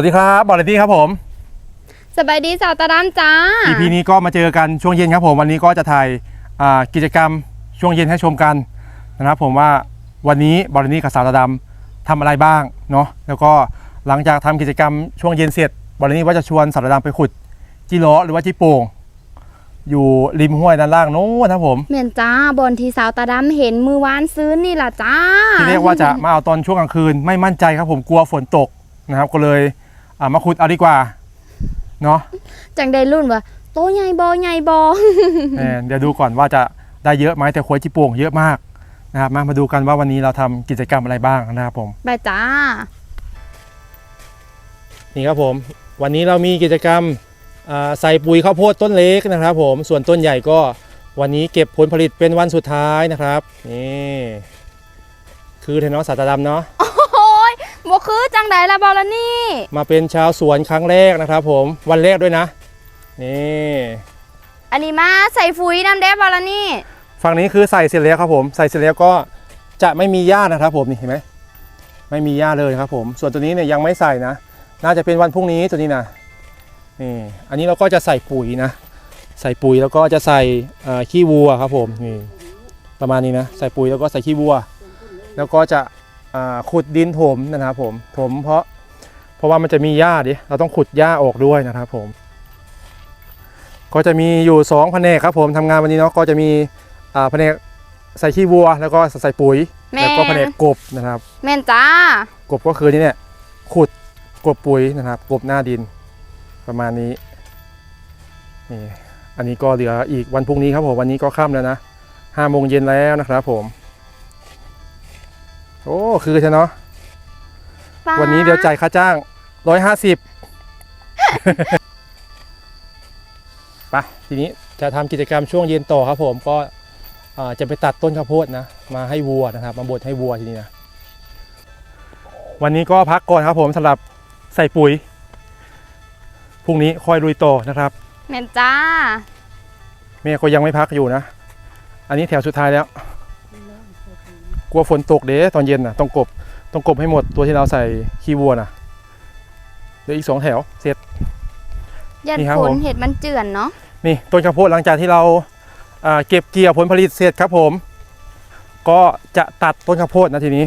สวัสดีครับบอลเลตี้ครับผม สบายดีสาวตาดำจ้า EP นี้ก็มาเจอกันช่วงเย็นครับผมวันนี้ก็จะถ่ายอ่ากิจกรรมช่วงเย็นให้ชมกันนะครับผมว่าวันนี้บอลเลตี้กับสาวตาดำทำอะไรบ้างเนาะแล้วก็หลังจากทำกิจกรรมช่วงเย็นเสร็จบอลเลตี้ว่าจะชวนสาวตาดำไปขุดจิโล้อหรือว่าจิโป่งอยู่ริมห้วยด้านล่างโน้นนะครับผมเมียนจ้าบนที่สาวตาดำเห็นมือวานซื้อนี่ล่ะจ้าที่เรียกว่าจะมาเอาตอนช่วงกลางคืนไม่มั่นใจครับผมกลัวฝนตกนะครับก็เลย อ่ามาขุดเอาดีกว่าเนาะจังได้รุ่นว่าโตใหญ่บอใหญ่บอเออเดี๋ยวดูก่อนว่าจะได้เยอะไหมแต่ขวยจิโป่งเยอะมากนะครับมามาดูกันว่าวันนี้เราทำกิจกรรมอะไรบ้างนะครับผม ไปจ้า นี่ครับผมวันนี้เรามีกิจกรรมอ่าใส่ปุ๋ยข้าวโพดต้นเล็กนะครับผมส่วนต้นใหญ่ก็วันนี้เก็บผลผลิตเป็นวันสุดท้ายนะครับนี่คือเทนอสาตาดำเนาะ โอ้ย บ่คือจังไดละบอละนี่ มาเป็นชาวสวนครั้งแรกนะครับ ผมวันแรกด้วยนะ นี่อันนี้มาใส่ปุ๋ยน้ำแดบบอละนี่ ฝั่งนี้คือใส่เสร็จแล้วครับผม ใส่เสร็จแล้วก็จะไม่มีหญ้านะครับ ผมนี่เห็นไหมไม่มีหญ้าเลยครับผม ส่วนตัวนี้เนี่ยยังไม่ใส่นะ น่าจะเป็นวันพรุ่งนี้ตัวนี้นะนี่อันนี้เราก็จะใส่ปุ๋ยนะ ใส่ปุ๋ยแล้วก็จะใส่เอ่อขี้วัวครับผมนี่ประมาณนี้นะ ใส่ปุ๋ยแล้วก็ใส่ขี้วัว แล้วก็จะอ่า ขุดดินถมนะครับผมถมเพราะเพราะว่ามันจะมีหญ้าดิเราต้องขุดหญ้าออกด้วยนะครับผม ก็จะมีอยู่สองแผนกครับผมทำงานวันนี้เนาะก็จะมีอ่าแผนกใส่ขี้วัว แล้วก็ใส่ปุ๋ยแม่แล้วก็แผนกกบนะครับ แม่นจ้ากบก็คือนี่เนี่ยขุดกบปุ๋ยนะครับ กบหน้าดินประมาณนี้นี่อันนี้ก็เหลืออีกวันพรุ่งนี้ครับผมวันนี้ก็ค่ำแล้วนะห้าโมงเย็นแล้วนะครับผม โอ้คือใช่เนาะป้าวันนี้เดี๋ยวจ่ายค่าจ้างร้อยห้าสิบไปทีนี้จะทำกิจกรรมช่วงเย็นต่อครับผมก็อ่าจะไปตัดต้นข้าวโพดนะ มาให้วัวนะครับ มาบดให้วัวทีนี้นะ วันนี้ก็พักก่อนครับผมสำหรับใส่ปุ๋ยพรุ่งนี้ค่อยลุยต่อนะครับ แม่นจ้า แม่ก็ยังไม่พักอยู่นะ อันนี้แถวสุดท้ายแล้ว กลัวฝนตกเด้ตอนเย็นนะต้องกบต้องกบให้หมดตัวที่เราใส่ขี้วัวนะเหลืออีกสองแถวเสร็จ ยันนี่ครับฝนผมเห็ดมันเจือนเนาะนี่ต้นข้าวโพดหลังจากที่เราอ่าเก็บเกี่ยวผลผลิตเสร็จครับผม ก็จะตัดต้นข้าวโพดนะทีนี้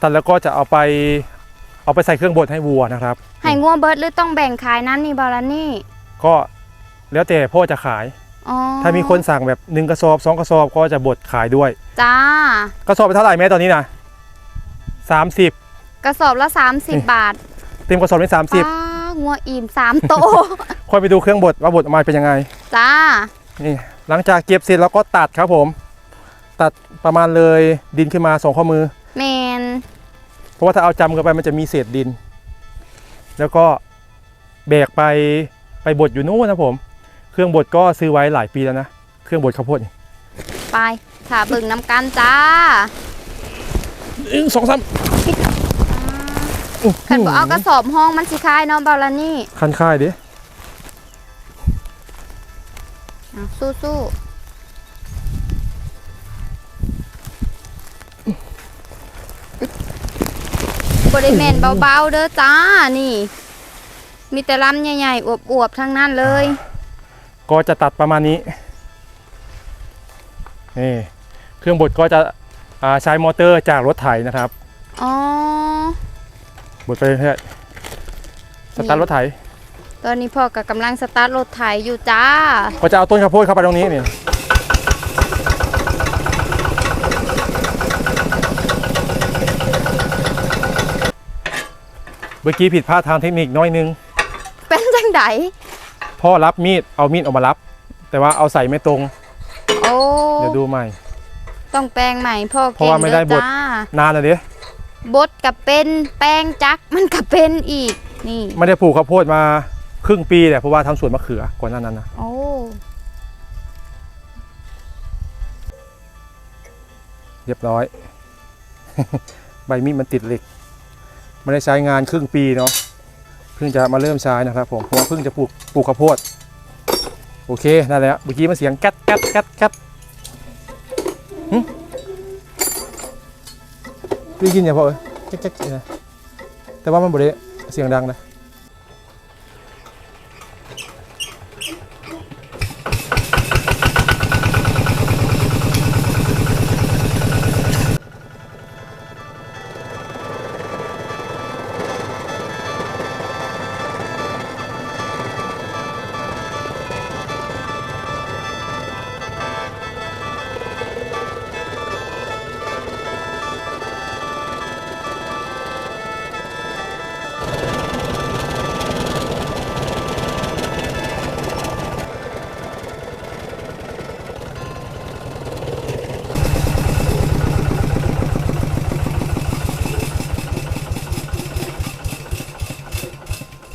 ตัดแล้วก็จะเอาไปเอาไปใส่เครื่องบดให้วัวนะครับ ให้งัวเบิดหรือต้องแบ่งขายนั้นนี่บอละนี่ก็แล้วแต่พ่อจะขาย อ๋อถ้ามีคนสั่งแบบหนึ่งกระสอบสองกระสอบก็จะบดขายด้วย จ้ากระสอบไปเท่าไหร่แม่ตอนนี้นะสามสิบกระสอบละ 30 บาทเต็มกระสอบนี่สามสิบป้างัวอิ่มสามโต ค่อยไปดูเครื่องบดว่าบดออกมาเป็นยังไง จ้า นี่หลังจากเก็บเสร็จเราก็ตัดครับผม ตัดประมาณเลยดินขึ้นมาสองข้อมือ แมนเพราะว่าถ้าเอาจำกันไปมันจะมีเศษดิน แล้วก็แบกไปไปบดอยู่นู้นนะผม เครื่องบดก็ซื้อไว้หลายปีแล้วนะ เครื่องบดข้าวโพดนี่ไปถ้าเบิ่งน้ำกันจ้าหนึ่งสองสามขันบ่เอากระสอบห้องมันสิคายเนาะบอละนี่คันค่ายดิอะสู้สู้บริเมนเบาๆเด้อจ้านี่ มีแต่ลำใหญ่ๆอวบๆทั้งนั้นเลย ก็จะตัดประมาณนี้นี่เครื่องบดก็จะอ่าใช้มอเตอร์จากรถไถนะครับอ๋อบดไปเรื่อยสตาร์ทรถไถ ตอนนี้พ่อกับกำลังสตาร์ทรถไถอยู่จ้า ก็จะเอาต้นข้าวโพดเข้าไปตรงนี้นี่เมื่อกี้ผิดพลาดทางเทคนิคน้อยนึง เป็นจังได พ่อรับมีดเอามีดออกมารับ แต่ว่าเอาใส่ไม่ตรง โอ้เดี๋ยวดูใหม่ ต้องแปลงใหม่พ่อเพเก่ราะงว่าไม่ได้เด้อบท จ้านานเลยเด้บดกับเป็นแป้งจักมันกับเป็นอีก นี่ ไม่ได้ปลูกข้าวโพดมาครึ่งปีแหละเพราะว่าทำสวนมะเขือก่อนหน้านั้นนะโอ้ เรียบร้อย ใบมีดมันติดเหล็กไม่ได้ใช้งานครึ่งปีเนาะ เพิ่งจะมาเริ่มใช้นะครับผมเพราะว่าเพิ่งจะปลูกปลูกข้าวโพดโอเคได้แล้วเมื่อกี้มันเสียงกัดกัดกัดกัดหึได้ยินอย่าพอเอ้ยแก๊ดแก๊ดเนี่ยแต่ว่ามันบริเสียงดังนะ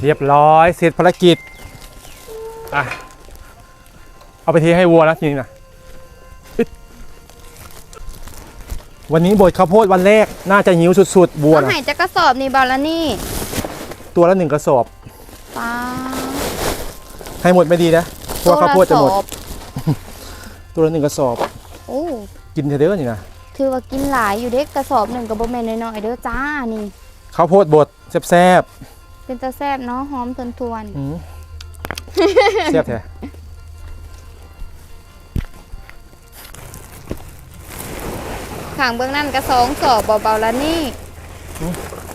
รียบร้อยเสร็จภารกิจอะเอาไปเทให้วัวแล้วทีนี้นะอึ๊ดวันนี้บดข้าวโพดวันแรกน่าจะหิวสุดๆวัวเอานะให้จักกระสอบนี่บอลนี่ ตัวละหนึ่งกระสอบป้าให้หมดไม่ดีนะเพราะว่าข้าวโพดจะหมดตัวลสอบตัวละหนึ่งกระสอบ โอ้กินเทเดอร์นี่นะถือว่ากินหลายอยู่เด็กกระสอบหนึ่งกับโบแมนน้อยๆเด้อจ้านี่ข้าวโพดบดแซ่บ เป็นตาแซบเนาะหอมทนทวนๆอืมแซ่บแท้ข้างเบื้องนั่นกระสองสอบบเบาๆแล้วนี่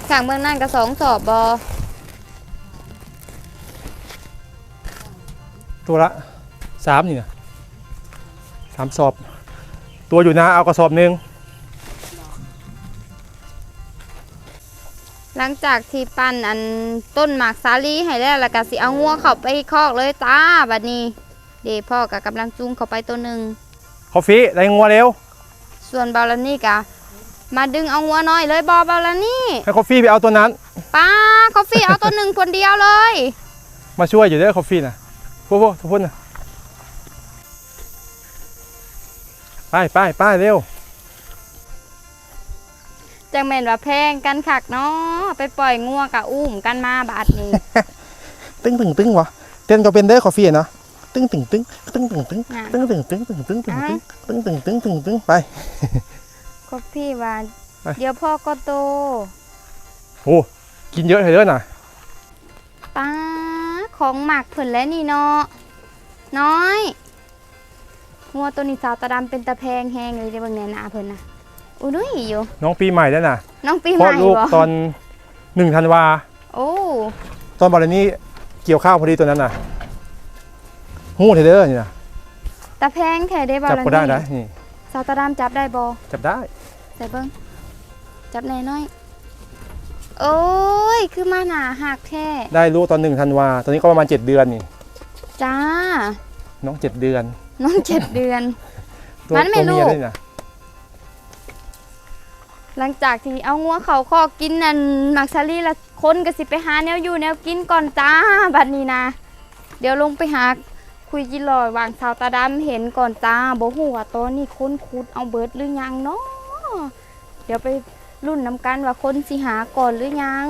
ข้างเบื้องนั่นกระสองสอบบอตัวละสามนี่นะสามสอบ ตัวอยู่นะเอากระสอบหนึ่ง ลังจากที่ปั้นอันต้นหมากสาลีให้แล้วแล้วก็สิเอางัวเข้าไปคอกเลยจ้าบัดนี้ เดยวพ่อก็กำลังจูงเข้าไปตัวหนึ่งคอฟฟี่ได้งัวเร็ว ส่วนเบาลานี่กะมาดึงเอางัวน้อยเลยบอเบาลานี่ให้คอฟฟี่ไปเอาตัวนั้นป้าคอฟฟี่เอาตัวหนึ่งคนเดียวเลย มาช่วยอยู่เด้อคอฟฟี่นะพวกพวกทุกคนนะไปไปไปเร็ว จังแม่นว่าแพงกันคักเนาะไปปล่อยงัวกะอุ้มกันมาบาดนี้ ตึ้งตึ้งตึ้งวะเต้นก็เป็นเด้อคอฟฟี่เนาะตึ้งตึ้งตึ้งตึ้งตึ้งตึ้งน่ะตึ้งตึ้งตึ้งตึ้งตึ้งตึ้งตึ้งตึ้งตึ้งตึ้งตึ้งตึ้งไปคอฟฟี่ว่าไปเดี๋ยวพ่อก็โตโอ้กินเยอะเลยเด้อน่ะป้าของหมักเพิ่นแล้วนี่เนาะน้อยงัวตัวนี้สาวตาดำเป็นตะแพงแหงเลยเดี๋ยวเบิ่งแหน่หน้าเพิ่นน่ะ อุ้ยอยู่ น้องปีใหม่แล้วน่ะน้องปีคใหลอม่ดลูกบ่ตอนหนึ่งธันวา โอ้ตอนบอลนี่เกี่ยวข้าวพอดีตัวนั้นน่ะหู้เทเดอร์นี่นะตะแพงแท้ได้บ่จับล่ะก็ได้นะนี่นี่ สาวตาดำจับได้บ่จับได้ ใส่เบิ่งจับแหน่น้อยโอ้ย คือมาหนาหักแท้ได้ลูกตอนหนึ่งธันวา ตอนนี้ก็ประมาณเจ็ดเดือนนี่ จ้า น้องเจ็ดเดือนน้องเจ็ดเดือน ตัวมันไม่ตัวเมียลูก ด้วยนะ หลังจากที่เอางัวเขาคอกกินนั่นมักซารีละคนก็สิไปหาแนวอยู่แนวกินก่อนจ้าบัดนี้นะ เดี๋ยวลงไปหาคุยจิลอยวางสาวตาดำเห็นก่อนจ้าบ่ฮู้ว่าตอนนี้คนคุดเอาเบิดหรือยังเนาะเดี๋ยวไปรุ่นน้ำกันว่าคนสิหาก่อนหรือยัง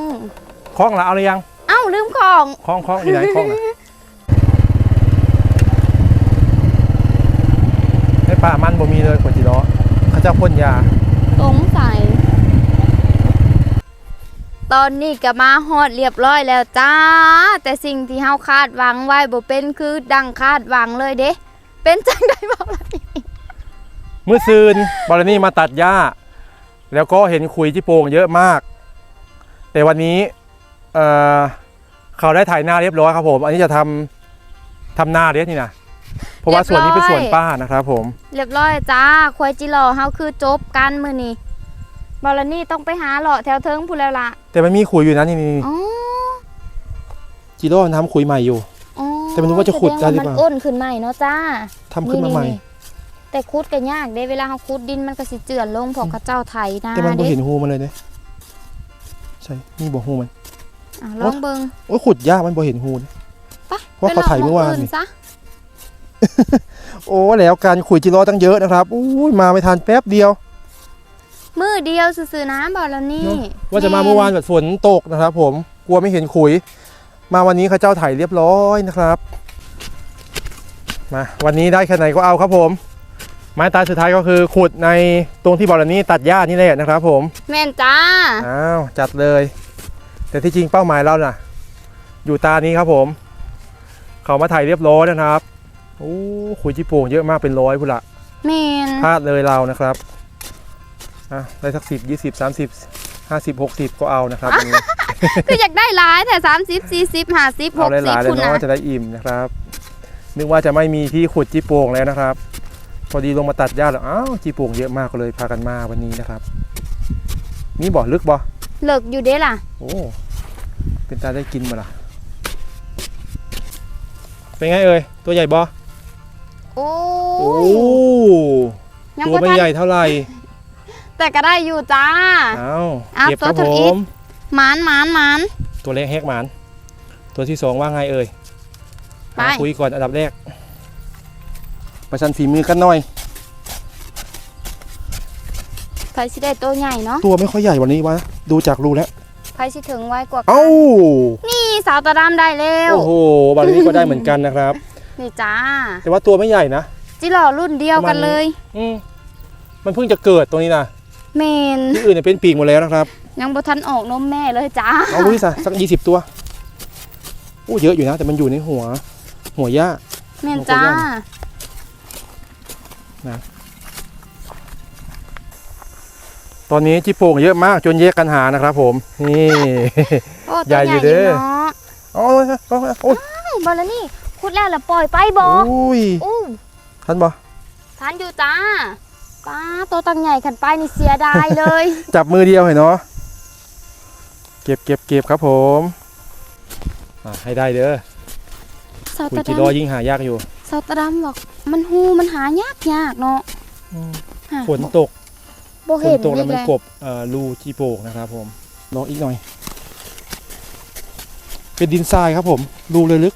คล้องละเอาหรือยัง เอ้าลืมของคล้องคล้องอยู่ไหนคล้องน่ะในป่ามันบ่มีเลยขวดจีล้อเขาเจ้าพ่นยาสงสัย ตอนนี้ก็มาฮอดเรียบร้อยแล้วจ้า แต่สิ่งที่เฮาคาดหวังไว้บ่เป็นคือดังคาดหวังเลยเด้ เป็นจังไดบ่ล่ะนี่เมื่อซืนบอลนี่มาตัดหญ้า แล้วก็เห็นขุยที่โป่งเยอะมาก แต่วันนี้เอ่อเขาได้ถ่ายหน้าเรียบร้อยครับผม อันนี้จะทำทำหน้าเรียบนี่นะเพราะว่าส่วนนี้เป็นส่วนป้านะครับผม เรียบร้อยจ้า ควายจิรอเฮาคือจบกันมื้อนี้ บอลนี่ต้องไปหาเลาะแถวเทิงพูนแล้วล่ะแต่มันมีขุยอยู่นะนี่นี่อ๋อจิโร่ทำขุยใหม่อยู่ อ๋อแต่ไม่รู้ว่าจะขุดได้หรือเปล่า แสงว่มันอ้นขึ้นใหม่เนาะจ้าทำขึ้นมาใหม่ นี่ๆแต่คุดก็ยากเด้เวลาเฮาคุดดินมันก็สิเจือนลงเพราะเขาเจ้าไถนาแต่มันบ่เด้เห็นหูมันเลยเนี่ยใช่ นี่บ่หูมัน อะลองเบิ่ง โอ้ยขุดยากมันบ่เห็นหูเนี่ยไปเพราะเขาไถเมื่อวานไปลงนี่ ซะโอ้แล้วการขุยจิโร่ตั้งเยอะนะครับอุ้ยมาไม่ทันแป๊บเดียว มือเดียวซื่อๆน้ำบอกแล้วนี่เนอะว่าจะมาเมื่อวานแบบฝนตกนะครับ ผมกลัวไม่เห็นขุย มาวันนี้เขาเจ้าไถเรียบร้อยนะครับมาวันนี้ได้แค่ไหนก็เอาครับผม ไม้ตายสุดท้ายก็คือขุดในตรงที่บอลนี่ตัดหญ้านี่แหละนะครับ ผม แม่นจ้าอ้าวจัดเลยแแต่ที่จริงเป้าหมายเราน่ะ อยู่ตานี้ครับผม เขามาถ่ายเรียบร้อยนะครับโอ้ขุยจีโป่งเยอะมากเป็นร้อยพุ่นละแมนพลาดเลยเรานะครับ อะได้สักสิบยี่สิบสามสิบห้าสิบหกสิบก็เอานะครับวันนี้คืออยากได้หลายแต่สามสิบสี่สิบห้าสิบหเอากหสิบลายๆเลยคุณเนาะนะจะได้อิ่มนะครับ นึกว่าจะไม่มีที่ขุดจีโป่งแล้วนะครับ พอดีลงมาตัดหญ้าแล้วอ้าวจีโป่งเยอะมากก็เลยพากันมาวันนี้นะครับ มีบ่อลึกบ่เลิกอยู่เด้ล่ะ โอ้เป็นตาได้กินมาล่ะ เป็นไงเอ่ยตัวใหญ่บ่โอ้โอ้ยังตัวบ่ไม่ทันใหญ่เท่าไหร่ แต่ก็ได้อยู่จ้า เอาอะเก็บครับตัวผทำอิฐมหมานหมานหมาน ตัวเล็กแฮกหมาน ตัวที่สองว่าไงเอ่ยไปอะคุยก่อนอันดับแรก ประชันฝีมือกันหน่อย ไผสิได้ตัวใหญ่เนาะตัวไม่ค่อยใหญ่วันนี้วะ ดูจากรูแล้ว ไผสิถึงไวกว่ากันเอ้า นี่สาวตาดำได้แล้วโอ้โหบาลนี้ก็ได้เหมือนกันนะครับ นี่จ้า แต่ว่าตัวไม่ใหญ่นะ จิหล่อรุ่นเดียวกันเลย อืมมันเพิ่งจะเกิดตรงนี้นะ เมนที่อื่นเนี่ยเป็นปีกหมดแล้วนะครับยังบ่ทันออกนมแม่เลยจ้าเอาดูดิสะสักยี่สิบตัวโอ้เยอะอยู่นะแต่มันอยู่ในหัว หัวหญ้าเมนจ้าเอาตัวใหญ่ตอนนี้จิโป่งเยอะมากจนแยกกันหานะครับ ผมนี่โอ้ใหญ่ตัวอยู่ใหญ่เด้อยู่อเนาะโอ้ยโอ้ยโอ้ยอ้าวบอลนี่คุดแล้วล่ะปล่อยไปบอโอ้ยอู้ทันบ่ทานอยู่จ้าป้า ตัวตังใหญ่ขันไปนี่เสียดายเลย จับมือเดียวเห็นเนาะเก็บเก็บเก็บครับผมอะให้ได้เด้อสาวคุยตาจิดรอยิ่งหายากอยู่ำสาวตาดำบอกมันหูมันหายากยากเนาะหาฝนตกบ่ฝเห็นนตกแล้วอีมันเลยกบเอ่อรูจีโป่งนะครับผมลองอีกหน่อย เป็นดินทรายครับผมรูเลยลึก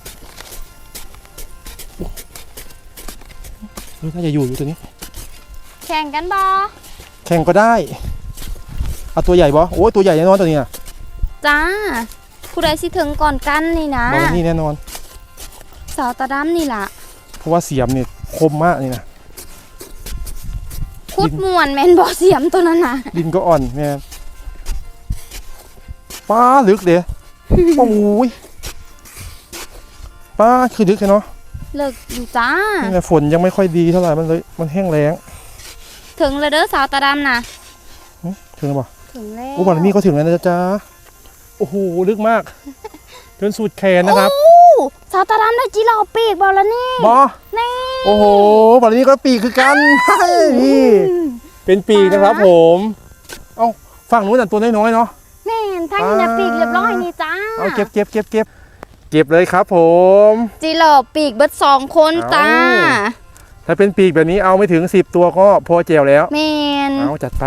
เฮ้ยน่าจะอยู่อยู่ตัวนี้ แข่งกันบอแข่งก็ได้เอาตัวใหญ่บ่โอ้ยตัวใหญ่แน่นอนตัวนี้นะจ้า ผู้ใดสิถึงก่อนกันนี่นะบอกว่านี่แน่นอน สาวตาดำนี่ล่ะเพราะว่าเสียมเนี่ยคมมากนี่นะ คุดมวนแมนบอเสียมตัวนั้นน่ะดินก็อ่อนแม่ป้าลึกเด้โอ้ยป้าคือลึกเลยเนาะเลิกอยู่จ้า นี่ไงฝนยังไม่ค่อยดีเท่าไหร่มันเลยมันแห้งแล้ง ถึงแล้วเด้อสาวตาดำน่ะถึงแล้วบ่ถึงแล้วโอ้บารมีก็ถึงแล้วนะจ๊ะโอ้โหลึกมากจนสุดแขนนะครับโอ้สาวตาดำได้จีรอปีกบอลแล้วนี่บอนี่โอ้โหบารมีก็ปีกคือกันนี่เป็นปีกนะครับผมเอ้าฝั่งนู้นน่ะตัวน้อยๆเนาะแม่นทั้งนี้นะอ่าปีกเรียบร้อยนี่จ้าเอาเก็บเก็บเก็บเก็บเก็บเลยครับผม จีรอปีกเบิดสองคนจ้าเอ้า ถ้าเป็นปีกแบบนี้เอาไม่ถึง 10 ตัวก็พอเจียวแล้ว แม่นเอาจัดไป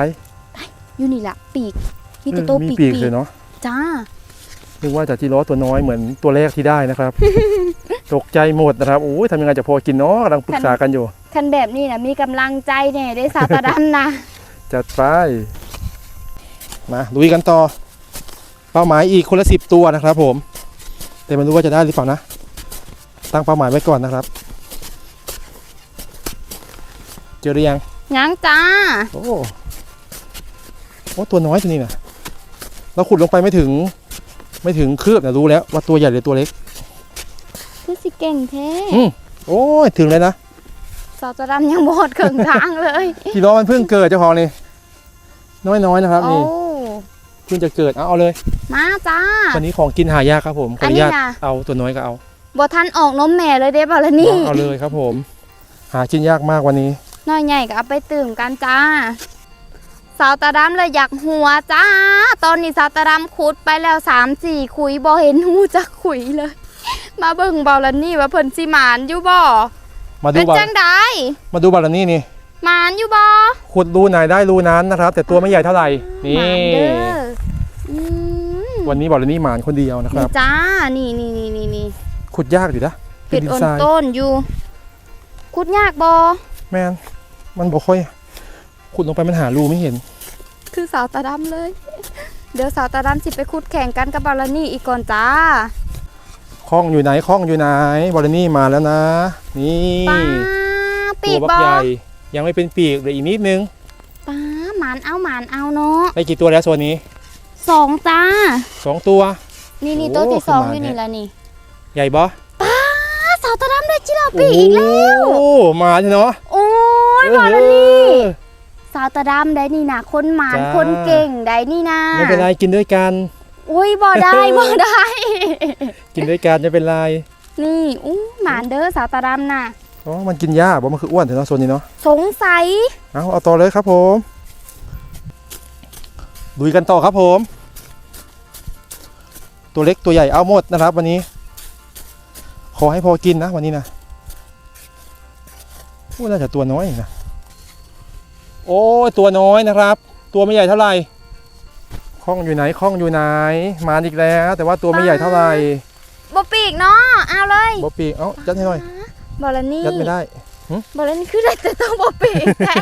อยู่นี่ล่ะปีกมีแต่เออตัวมีปีกปีกเลยเนาะจ้านึกว่าจะจีร้อตัวน้อยเหมือนตัวแรกที่ได้นะครับ ตกใจหมดนะครับโอ้ยทำยังไงจะพอกินเนาะกำลังปรึกษากันอยู่คันแบบนี้นะมีกำลังใจแน่ได้สาวตาดำนะจัดไปมาลุยกันต่อ เป้าหมายอีกคนละสิบตัวนะครับ ผม แต่ไม่รู้ว่าจะได้หรือเปล่านะ ตั้งเป้าหมายไว้ก่อนนะครับ เจอหรือยังยังจ้า โอ้โอ้ตัวน้อยตัวนี้นะเราขุดลงไปไม่ถึง ไม่ถึงคืบนะรู้แล้วว่าตัวใหญ่หรือตัวเล็กคือสิเก่งแท้อืมโอ้ยถึงเลยนะสาวตาดำยังบอดเขิงทางเลยกิโลมันเพิ่งเกิดเจ้าของนี่น้อยๆนะครับโอ้นี่เพิ่งจะเกิดเอาเอาเลย มาจ้าวันนี้ของกินหายากครับผมขออัอนนุนี้ญาตนะเอาตัวน้อยก็เอาบอทันออกนมแม่เลยเด้บอลนี่เอาเลยครับผม หากินยากมากวันนี้ น้อยใหญ่ก็เอาไปตื่มกันจ้า สาวตาดำเลยอยากหัวจ้า ตอนนี้สาวตาดำขุดไปแล้วสามสี่ขุยบอเห็นหูจักขุยเลย มาเบิ่งบอลนี่ว่าเพิ่นสิหมานอยู่บ่มาดูเป็นบาจังไดมาดูบาลานี่นี่ หมานอยู่บ่ขุดรูไหนได้รูนั้นนะครับ แต่ตัวไม่ใหญ่เท่าไหร่ หนี่ มานเด้ออืมวันนี้บาลานี่หมานคนเดียวนะคนี่รับ จ้า นี่นี่นี่นี่นี่ขุดยากอยู่นะเป็เห็นดดินอ่อนทรายต้นอยู่ขุดยากบ่แมน มันบ่ค่อย ขุดลงไปมันหารูไม่เห็น คือสาวตาดำเลย เดี๋ยวสาวตาดำสิไปขุดแข่งกันกับบอลนี่อีกก่อนจ้าคล้องอยู่ไหนคล้องอยู่ไหนบาลานี่มาแล้วนะ นี่ป้าปีตัวกบับกอใหญ่ยังไม่เป็นปีกเลยอีกนิดนึงป้าหมานเอาหมานเอาเนาะได้กี่ตัวแล้วโซนนี้สองจ้า สองตัว นี่นี่โอ้ตัวที่สองขึ้อนมายู่นี่ละนี่ใหญ่บ่อ้าสาวตาดำได้จิราปีอีกแล้ว โอ้มาใช่เนาะโอ้ ยเออบอกแล้วนี่สาวตาดำได้นี่นะคนหมานจ้า คนเก่งได้นี่นะไม่เป็นไรกินด้วยกัน อุ้ยบ่ได้บ่ได้ กินด้วยกันไม่เป็นไรนี่อู้หมานเด้อสาวตาดำน่ะ อ๋อมันกินหญ้าบ่มันคืออ้วนเถอะเนาะโซนนี้เนาะสงสัยเอาเอาต่อเลยครับผมลุยกันต่อครับผม ตัวเล็กตัวใหญ่เอาหมดนะครับ วันนี้ ขอให้พอกินนะวันนี้นะ พูดน่าจะตัวน้อยนะ โอ้ยตัวน้อยนะครับ ตัวไม่ใหญ่เท่าไหร่คล้องอยู่ไหนคล้องอยู่ไหน มาอีกแล้ว แต่ว่าตัวไม่ใหญ่เท่าไหร่บ่ปีกเนาะเอาเลยบ๊อบปีเอ้ายัดให้หน่อยบอลนี่ยัดไม่ได้บอลนี่คือได้แต่ตัวบ่ปีกแท้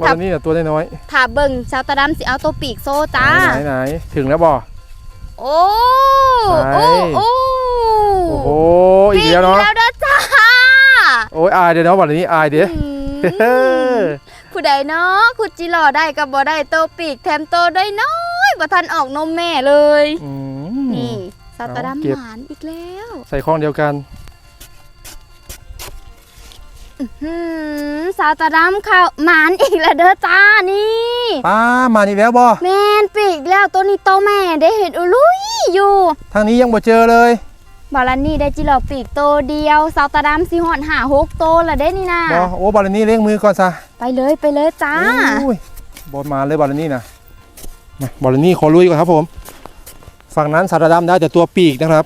วันนี้เนี่ยตัวน้อยถ้าเบิ่งชาวตาดำสิเอาตัวปีกโซๆจ้าไหนไหนถึงแล้วบ่โอ้ไหนโอ้โอ้โอ้โหอีกแล้วเนาะปีแล้วเด้อจ้า โอ้ยอายเดี๋ยวเนาะวันนี้อายเดี๋ยวอืมผู้ใดเนาะคุณจิหล่อได้กับบ่ได้ตัวปีกแถมตัวได้น้อยบ่ทันออกนมแม่เลยอืมนี่ชาวตาเอาดำเก็บหมานอีกแล้ว ใส่ข้องเดียวกันหืมสาวตาดำข่าวหมานอีกแล้วเด้อจ้านี่ป้ามานี่แล้วบ่แมนปีกแล้วตัวนี้โตแม่ได้เห็นอุลุยอยู่ ทางนี้ยังบ่เจอเลย บาลานี่ได้จิหลอปีกโตเดียวสาวตาดำสิหอนหาหกโตละเด้นี่นะบ่โอ้บอลนี่เลี้ยงมือก่อนซะไปเลยไปเลยจ้าอุ้ยบอลมาเลยบอลนี่นะมาบอลนี่ขอลุยก่อนครับผม ฝั่งนั้นสารดำได้แต่ตัวปีกนะครับ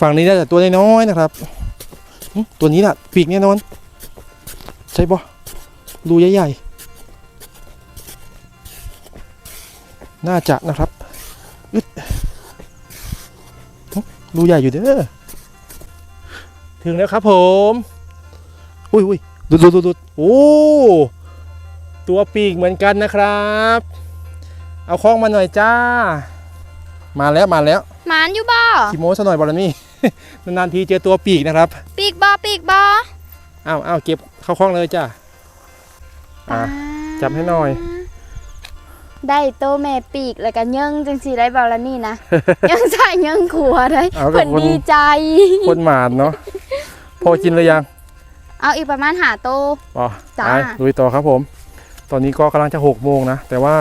ฝั่งนี้ได้แต่ตัวน้อยๆนะครับหึตัวนี้น่ะปีกแน่นอน ใช่บ่รูใหญ่ๆ น่าจะนะครับอึดหึ รูใหญ่อยู่เด้อ ถึงแล้วครับผม อุ้ยอุ้ยดูดูดูดูโอ้ ตัวปีกเหมือนกันนะครับ เอาคล้องมาหน่อยจ้า มาแล้วมาแล้ว หมานอยู่บ่ขี่โม้ซะหน่อยบอลนี่ นานๆทีเจอตัวปีกนะครับ ปีกบ่ปีกบ่อ้าวอ้าวเก็บเข้าคล้องเลยจ้าอะจับให้หน่อย ได้โตแม่ปีกแล้วก็เยิงจังสิได้บาลานี่นะ ยังใส่ยังขัวได้เอากับเพิ่นคน ดีใจ คนหมานเนาะพอกินเลยยังเอาอีกประมาณหาโต อ๋อจ้า ไปลุยต่อครับผม ตอนนี้ก็กำลังจะหกโมงนะ แต่ว่า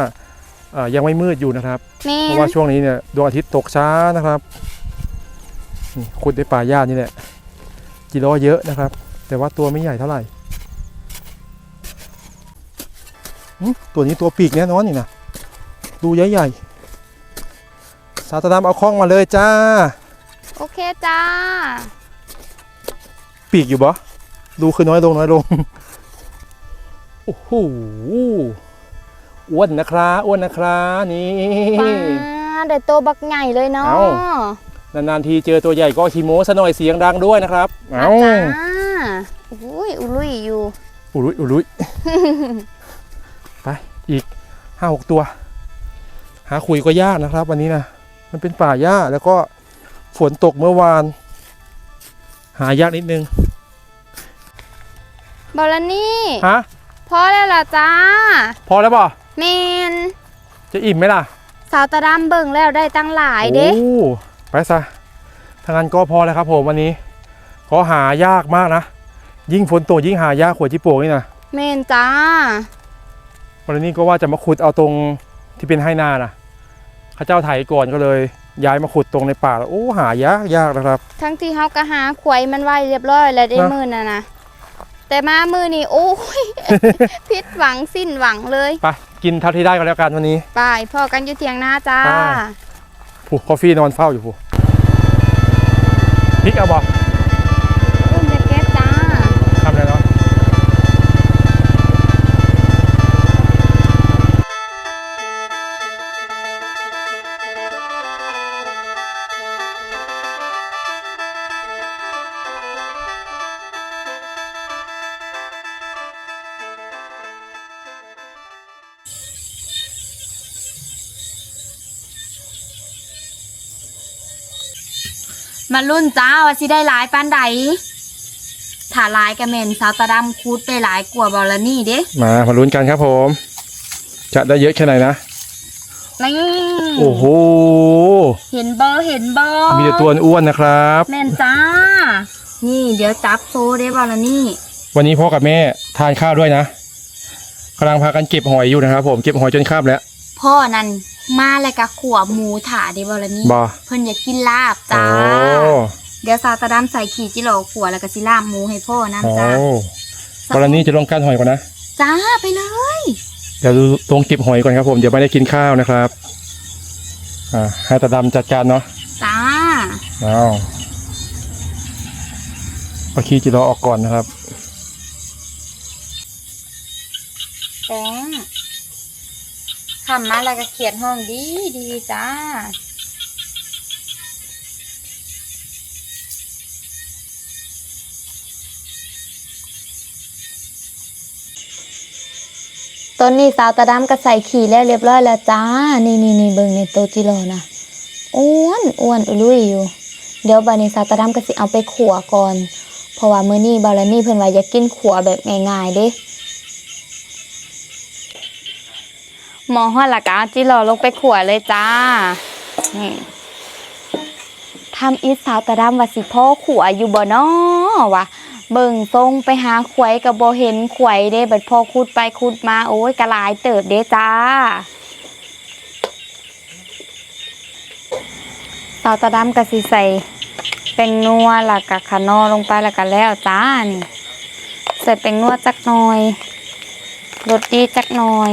เอ่อยังไม่มืดอยู่นะครับ แม่เพราะว่าช่วงนี้เนี่ยดวงอาทิตย์ตกช้านะครับนี่ขุดในป่าหญ้านี่แหละกิโลเยอะนะครับ แต่ว่าตัวไม่ใหญ่เท่าไหร่หึตัวนี้ตัวปีกแน่นอนนี่นะ ดูใหญ่ๆสาตาดำเอาคล้องมาเลยจ้า โอเคจ้า ปีกอยู่บ่ดูคือน้อยลงน้อยลง โอ้โห อ้วนนะครับ อ้วนนะครับนี่ป้าได้โตบักใหญ่เลยเนาะเอ้านานๆทีเจอตัวใหญ่ก็คีโมซะหน่อยเสียงดังด้วยนะครับมาเอาจ้าอุ้ยอุลุยอยู่ อุลุยอุลุยไป อีกห้าหกตัว หาคุยก็ยากนะครับ วันนี้นะมันเป็นป่าหญ้าแล้วก็ฝนตกเมื่อวาน หายากนิดนึงบอลานี่ฮะพอแล้วล่ะจ้า พอแล้วป่ะเมนจะอิ่มไหมล่ะ สาวตาดำเบิ่งแล้วได้ตั้งหลายเด้โอ้ไปซะทางนั้นก็พอแล้วครับผมวันนี้เพราะหายากมากนะ ยิ่งฝนตกยิ่งหายากขวดจิโป่งนี่นะเมนจ้าวันนี้ก็ว่าจะมาขุดเอาตรง ที่เป็นไฮนานะเข้าเจ้าไถก่อนก็เลย ย้ายมาขุดตรงในป่าแล้วโอ้หายากยากนะครับ ทั้งที่เฮาก็หาขวายมันไว้เรียบร้อยแล้วได้นะ มือน่ะนะแต่มามือนี่โอ้ยผิดหวังสิ้นหวังเลยไปกินเท่าที่ได้ก็แล้วกันวันนี้ ไปพ่อกันอยู่เทียงหน้าจ้า ไป ผู้คอฟฟี่นอนเฝ้าอยู่ผู้พริกเอาบอก มารุ่นจ้าว่าสิได้หลายปานใดถ้าหลายก็แม่นสาวตาดำคูดไปหลายกว่าบอลนี่เด้มามาลุ้นกันครับผม จะได้เยอะแค่ไหนนะนี่โอ้โหเห็นบอเห็นบอมีแต่ตัวอ้วนนะครับแม่นจ้า นี่เดี๋ยวจับโซได้บอละนี่ วันนี้พ่อกับแม่ทานข้าวด้วยนะกำลังพากันเก็บหอยอยู่นะครับผมเก็บหอยจนคาบแล้ว พ่อนั่น มาแล้วก็ขัวหมูถาได้บอละนี่บอเพิ่นอยากกินลาบจ้า โอ้เดี๋ยวซาตาดำใส่ขี่จิโร่ขัวแล้วก็สิลาบหมูให้พ่อน้ำโอ้จ้ากรณีจะลงก้านหอยก่อนนะ จ้าไปเลย เดี๋ยวดูตรงเก็บหอยก่อนครับผม เดี๋ยวไม่ได้กินข้าวนะครับ อ่า ให้ตาดำจัดการเนาะจ้าอ้าวเอาขี้จิรอออกก่อนนะครับ ขำมาแล้วก็เขียนห้องดีดีจ้าตอนนี้สาวตาดำก็ใส่ขี่แล้วเรียบร้อยแล้วจ้า นี่นี่นี่เบิ่งในโตจิโร่นะอ้วนอ้วนอุลุยอยู่ เดี๋ยวบานี้สาวตาดำก็สิเอาไปขัวก่อน เพราะว่ามื้อนี้บาลานี่เพิ่นว่าอยากกินขัวแบบง่ายๆเด้ หมอฮอดละกาจิโร่ลงไปขัวเลยจ้า นี่ทำอีสาวตาดำว่าสิพ่อขวอยู่บ่นอวะเบิ่งทรงไปหาขวยกับโบเห็นขวยเด้บัดพอคุดไปคุดมาโอ้ยกระลายเติบเด้จ้าสาวตาดำกะสิใส่แป้งนัวล้วก็ขานอลงไปแล้วก็แล้วจ้านี่ใส่แป้งนัวจักหน่อยรสดีจักหน่อย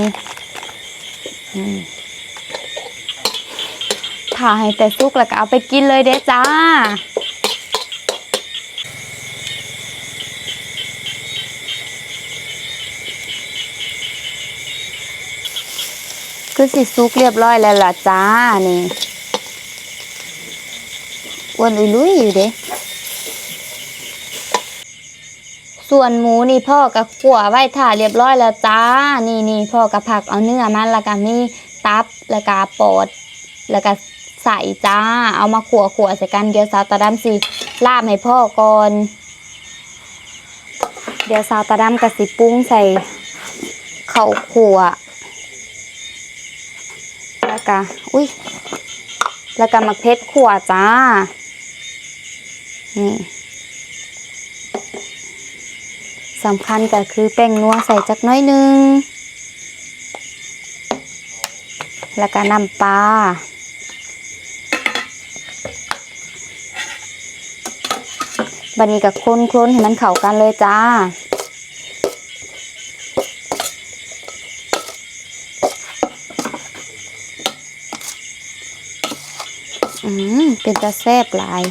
ถ่าให้แต่สุกแล้วก็เอาไปกินเลยเด้จ้า คือสิซุกเรียบร้อยแล้วล่ะจ้า นี่อ้วนอุยลุยอยู่เด้ ส่วนหมูนี่พ่อกับขั่วไว้ถ่าเรียบร้อยแล้วจ้า นี่นี่พ่อกับผักเอาเนื้อมันแล้วก็มีตับแล้วก็ปอดแล้วก็ใส่จ้า เอามาขั่วขั่วใส่กันเดี๋ยวสาวตาดำสิลาบให้พ่อก่อน เดี๋ยวสาวตาดำกับสิปรุงใส่ข้าวขั่วแล้วก็อุ้ยแล้วก็มักเพชรขั่วจ้า นี่ สำคัญก็คือแป้งนัวใส่จักน้อยหนึง แล้วก็น้ำปลาบันนี้กับคนคล้นให้มันเข้ากันเลยจ้า อืม เป็นตาแซบหลาย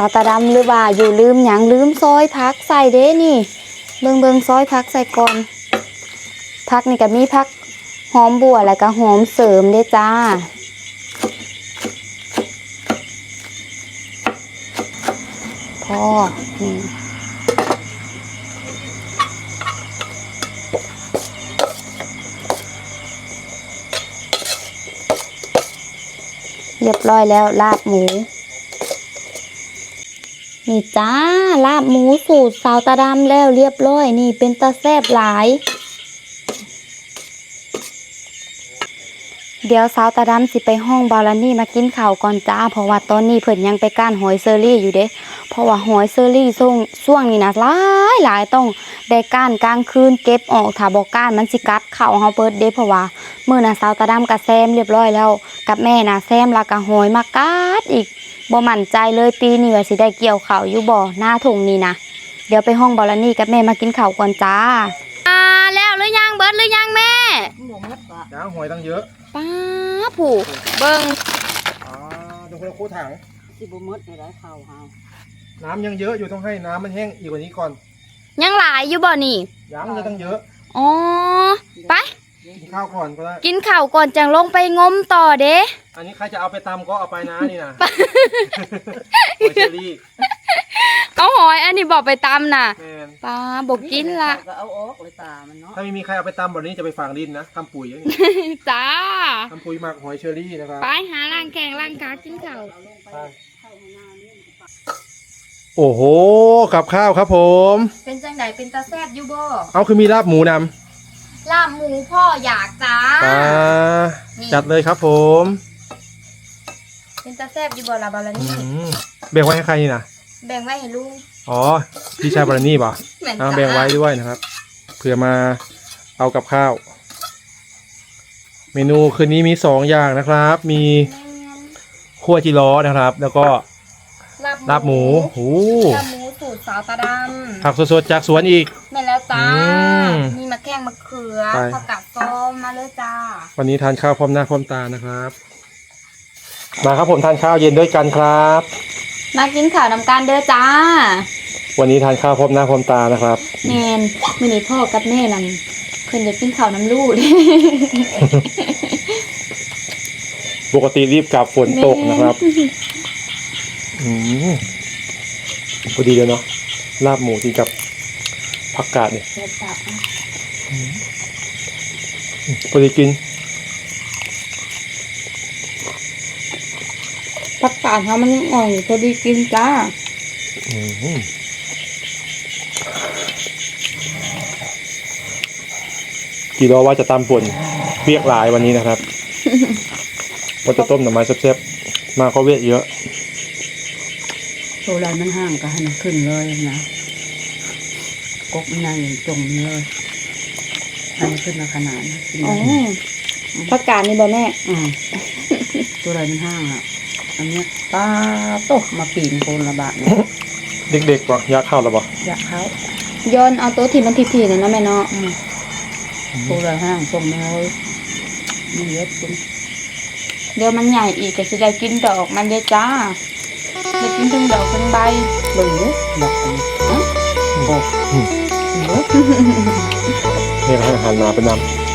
สาตาดำหรือว่าอยู่ลืมหยังลืมซอยพักใส่เด้นี่ เบิงเบิงซอยพักใส่ก่อนพักนี่ก็มีพักหอมบัวแล้วก็หอมเสริมเด้จ้าพ่อนี่เรียบร้อยแล้วลาบหมู นี่จ้า ลาบหมูสูตรสาวตาดำแล้วเรียบร้อย นี่เป็นตาแซบหลาย เดี๋ยวสาวตาดำสิไปห้องบาลานี่มากินข้าวก่อนจ้า เพราะว่าตอนนี้เพิ่นยังไปก้านหอยเซอรี่อยู่เด้ ราะว่าหอยเซอรี่ช่วงช่วงนี้นะหลายหลายต้องได้ก้านกลางคืนเก็บออกถ้าบ่ก้านมันสิกัดเข่าเฮาเบิดเด้เพราะว่ามื้อน่ะสาวตาดำกับแซมเรียบร้อยแล้ว กับแม่น่ะแซมแล้วก็หอยมากัดอีกบ่มั่นใจเลยปีนี้ว่าสิได้เกี่ยวข้าวอยู่บ่หน้าถุงนี่นะเดี๋ยวไปห้องบอลานี่กับแม่มากินข้าวก่อนจ้าอ่าแล้วหรือยังเบิดหรือยังแม่ย่างหอยตั้งเยอะป้าผู้เบิ่งอ่าดูคนละคู่ถังสิบมดในร้านข้าวเฮา น้ำยังเยอะอยู่ต้องให้น้ำมันแห้งอีกกว่านี้ก่อนยังหลายอยู่บ่นี่ย่างยังตั้งเยอะอ๋อไปกินข้าวก่อนก็ได้กินข้าวก่อนจังลงไปงมต่อเด้อันนี้ใครจะเอาไปตำก็เอาไปนะนี่นะหอยเชอรี่เอาหอยอันนี้บอกไปตำน่ะแมนป้าบอกกินละก็เอาออกเลยตามันเนาะถ้าไม่มีใครเอาไปตำแบบนี้จะไปฝังดินนะทำปุ๋ยอย่างนี้จ้าทำปุ๋ยหมักหอยเชอรี่นะครับไปหาล่างแข่งล่างขากินข้าว โอ้โหกับข้าวครับผม เป็นจังไดเป็นตาแซบอยู่บ่เอาคือมีลาบหมูนลาบหมูพ่ออยากจ้าอ่านี่จัดเลยครับผมเป็นตาแซบอยู่บ่ละบาลาอืนี่มแบ่งไว้ให้ใครนี่นะแบ่งไว้ให้ลุงอ๋อพี่ชายบรนี่ป่ะเหมือนอ่าจ้าแบ่งไว้ด้วยนะครับเผื่อมาเอากับข้าว เมนูคืนนี้มีสองอย่างนะครับ มีขั่วจิล้อนะครับ แล้วก็ ลาบหมูโอ้ลาบหมูสูตรสาวตาดำผักสดๆจากสวนอีกแม่นแล้วจ้าอืมมีมะแข้งมะเขือไปผักกาดส้มมาเลยจ้า วันนี้ทานข้าวพร้อมหน้าพร้อมตานะครับ มาครับผมทานข้าวเย็นด้วยกันครับ มากินข้าวนำกันเด้อจ้า วันนี้ทานข้าวพร้อมหน้าพร้อมตานะครับแมนมื้อนี้พ่อกับแม่นั่นเพิ่นจะกินข้าวน้ำลูกปกติรีบกลับฝนตกนะครับ อืมพอดีเลยเนาะลาบหมูกินกับผักกาดเนี่ยเดี๋ยวจ้าพอดีกินผักกาดเฮามันอ่อนพอดีกินจ้า อืมกี่รอว่าจะตามป่นเปียกหลายวันนี้นะครับว่าจะต้มหน่อไม้แซ่บๆมาก็เวียเยอะ ตัวไรมันห่างก็ให้มันขึ้นเลยนะกกมันใหญ่จมเลยให้มันขึ้นมาขนาดนั้นขึ้นอ๋อมาผักกาดนี่บ่แม่อืมตัวไรมันห่างอะอันเนี้ยตาตกมาปีนโคนระบาดเนี่ยเด็กๆป่ะยากเข้าแล้วป่ะอยากเขาย้อนเอาโต๊ะที่มันทีๆน่ะเนาะแม่เนาะอืมตัวไรห่างจมเลยมันเยอะจริงเดี๋ยวมันใหญ่อีกก็สิได้กินดอกมันเด้อจ้า ได้กินทั้งดอกทั้งใบเบิ่งเยอะดอกอันนี้ฮะโอ้เยอะนี่ให้อาหารมาเป็นนอืมำ